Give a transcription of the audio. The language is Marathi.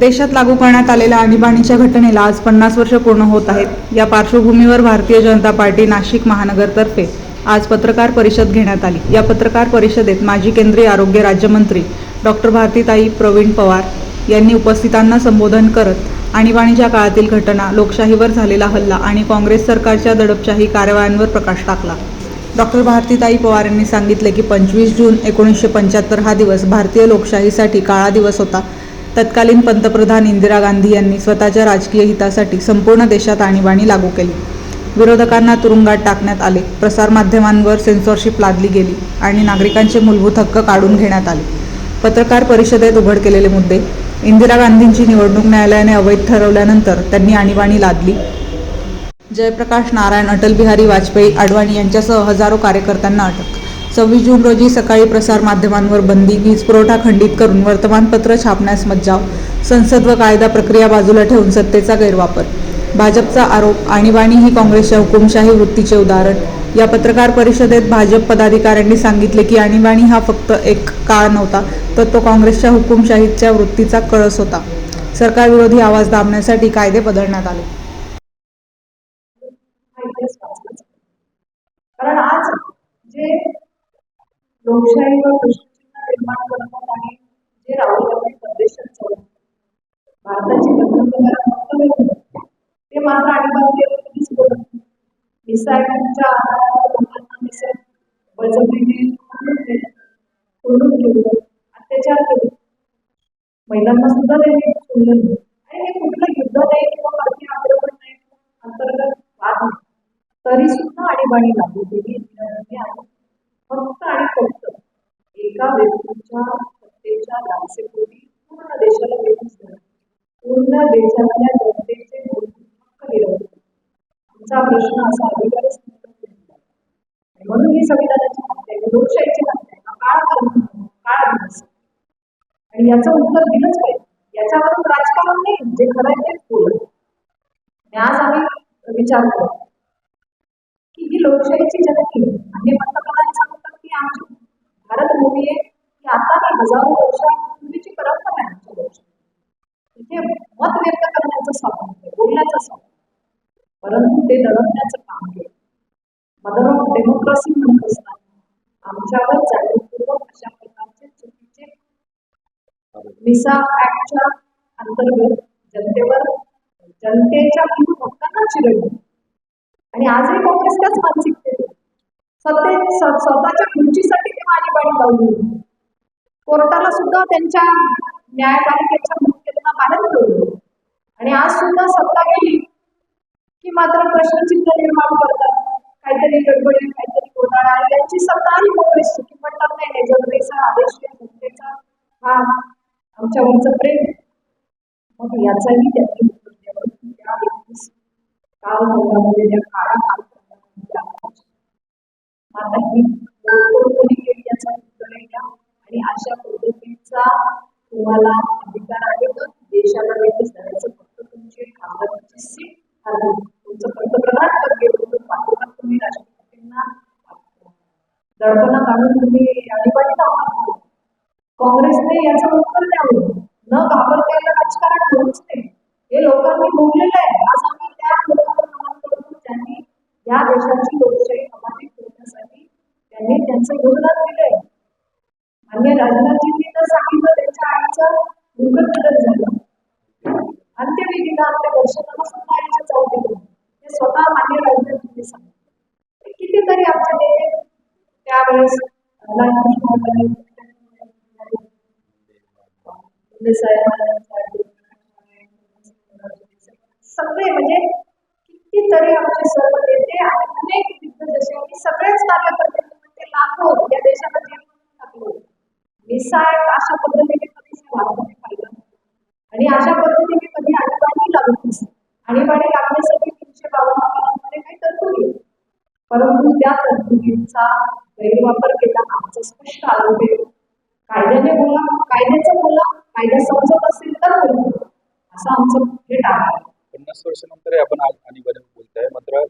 देशात लागू करण्यात आलेल्या आणीबाणीच्या घटनेला आज पन्नास वर्ष पूर्ण होत आहेत. या पार्श्वभूमीवर भारतीय जनता पार्टी नाशिक महानगरतर्फे आज पत्रकार परिषद घेण्यात आली. या पत्रकार परिषदेत माजी केंद्रीय आरोग्य राज्यमंत्री डॉक्टर भारतीताई प्रवीण पवार यांनी उपस्थितांना संबोधन करत आणीबाणीच्या काळातील घटना लोकशाहीवर झालेला हल्ला आणि काँग्रेस सरकारच्या दडपशाही कारवायांवर प्रकाश टाकला. डॉक्टर भारतीताई पवार यांनी सांगितले की पंचवीस जून एकोणीसशे पंच्याहत्तर हा दिवस भारतीय लोकशाहीसाठी काळा दिवस होता. तत्कालीन पंतप्रधान इंदिरा गांधी यांनी स्वतःच्या राजकीय हितासाठी संपूर्ण देशात आणीबाणी लागू केली. विरोधकांना तुरुंगात टाकण्यात आले. प्रसारमाध्यमांवर सेन्सॉरशिप लादली गेली आणि नागरिकांचे मूलभूत हक्क काढून घेण्यात आले. पत्रकार परिषदेत उघड केलेले मुद्दे इंदिरा गांधींची निवडणूक न्यायालयाने अवैध ठरवल्यानंतर त्यांनी आणीबाणी लादली. जयप्रकाश नारायण अटल बिहारी वाजपेयी आडवाणी यांच्यासह हजारो कार्यकर्त्यांना अटक. सव्वीस जून रोजी सकाळी प्रसार माध्यमांवर बंदी वीज पुरवठा खंडित करून वर्तमानपत्र छापण्यास मज्जाव संसद व कायदा प्रक्रिया बाजूला ठेवून सत्तेचा गैरवापर. भाजपचा आरोप आणीबाणी ही काँग्रेसच्या हुकुमशाही वृत्तीचे उदाहरण. या पत्रकार परिषदेत भाजप पदाधिकाऱ्यांनी सांगितले की आणीबाणी हा फक्त एक काळ नव्हता तर तो काँग्रेसच्या हुकुमशाहीच्या वृत्तीचा कळस होता. सरकारविरोधी आवाज दाबण्यासाठी कायदे बदलण्यात आले हा इतिहास वाचलाच पाहिजे. कारण आज जे लोकशाहीवर प्रश्नचिन्ह निर्माण करतात आणि जे राहुल गांधी परदेशात जाऊन भारताची पंतप्रधान वक्तव्य करतात, ते मात्र आणीबाणीवर कधीच बोलत मिसाईलच्या आधारावर लोकांना मिसाईल बळजबरीने सोडून ठेवलं अत्याचार केले महिलांना सुद्धा त्यांनी सोडलं नाही आणि हे कुठलं युद्ध नाही किंवा भारतीय आक्रमण नाही अंतर्गत वाद नाही. तरी सुद्धा आणीबाणी लागू केली इंदिरा फक्त आणि फक्त एका व्यक्तीच्या सत्तेच्या लालसेपोटी पूर्ण देशाला वेधून धरलं. पूर्ण देशातल्या जनतेचे मूलभूत हक्क हिरावले. आमचा प्रश्न असा अधिकारच म्हणून ही संविधानाची हत्या आहे लोकशाहीची हत्या आहे काळ कर्म काळ दिवस आणि याचं उत्तर दिलंच पाहिजे. याच्यावरून राजकारण नाही जे खरं आहे तेच बोलत आज आम्ही विचार करतो की ही लोकशाहीची जननी आहे आणि पंतप्रधान सांगतात की आमची? भारत भूमी आहे की आता नाही हजारो वर्षांपूर्वीची परंपरा आहे आमच्या वर्षात इथे मत व्यक्त करण्याचं स्वातंत्र्य बोलण्याचं स्वातंत्र्य. परंतु ते लढवण्याचं काम केलं मदर ऑफ डेमोक्रेसी म्हणत असताना आमच्यावर जाणीवपूर्वक अशा प्रकारचे चुकीचे मिसा ऍक्टच्या अंतर्गत जनतेवर जनतेच्या मूळ हक्कांना आणि आजही काँग्रेस त्याच मानसिकतेत सत्ते स्वतःच्या खुर्चीसाठी ते आणीबाणी लावली कोर्टाला सुद्धा त्यांच्या न्यायपालिकेच्या भूमिकेतून बाहेर ठेवलं आणि आज सुद्धा सत्ता गेली की मात्र प्रश्नचिन्ह निर्माण करतात. काहीतरी गडबडी काहीतरी घोटाळा आणि त्यांची सत्ता आणि काँग्रेसची की म्हणतात नाही. नाही जनतेचा आदेश जनतेचा हा आमच्यावरचं प्रेम मग याचाही त्यांनी उत्तर त्या काल भोगामध्ये ज्या काळा कालखंडामध्ये आपण आता ही उत्तर आणि अशा पद्धतीचा तुम्हाला अधिकार आहे तर देशाला वेगळीच धरायचं फक्त तुमची कागदाची सीट हरली तुमचं पंतप्रधान पद गेलं तर पाठोपाठ तुम्ही राष्ट्रपतींना दडपणा काढून तुम्ही आणीबाणी लावणार काँग्रेसने याचं उत्तर द्यावं. न घाबरता राजकारण होऊच नाही हे लोकांनी बोललेलं आहे आज आम्ही त्या लोकांना नमन करतो ज्यांनी या देशाची लोकशाही अबाधित ठेवण्यासाठी त्यांनी त्यांचं दिले दिलंय मान्य राजनाथजींनी तर सांगितलं त्यांच्या आईचा आईचं दुर्घटना झाला. अंत्यविधीला आपल्या दर्शनाला सुद्धा आईच्या जाऊ दिले. हे स्वतः मान्य राजनाथजींनी सांगितलं. कितीतरी आमच्या नेते त्यावेळेस सगळे म्हणजे कितीतरी आमचे सर्व नेते आणि अनेक दिग्गजशांनी सगळेच कार्यकर्ते आहोत या देशाला जे टाकले. अशा पद्धतीने कधीच भारताने पाहिलं आणि अशा पद्धतीने कधी आणीबाणी लागत नसते आणीबाणी लागण्यासाठी तीनशे बावन्न कलममध्ये काही तरतुदी परंतु त्या तरतुदींचा गैरवापर केला आमचा स्पष्ट आरोप आहे. कायद्याने बोला कायद्याचं बोला कायदा समजत असेल तर बोला. असं आमचं हे टाळा पन्नास वर्षानंतर आपण आज आणीबाणी बोलताय. मात्र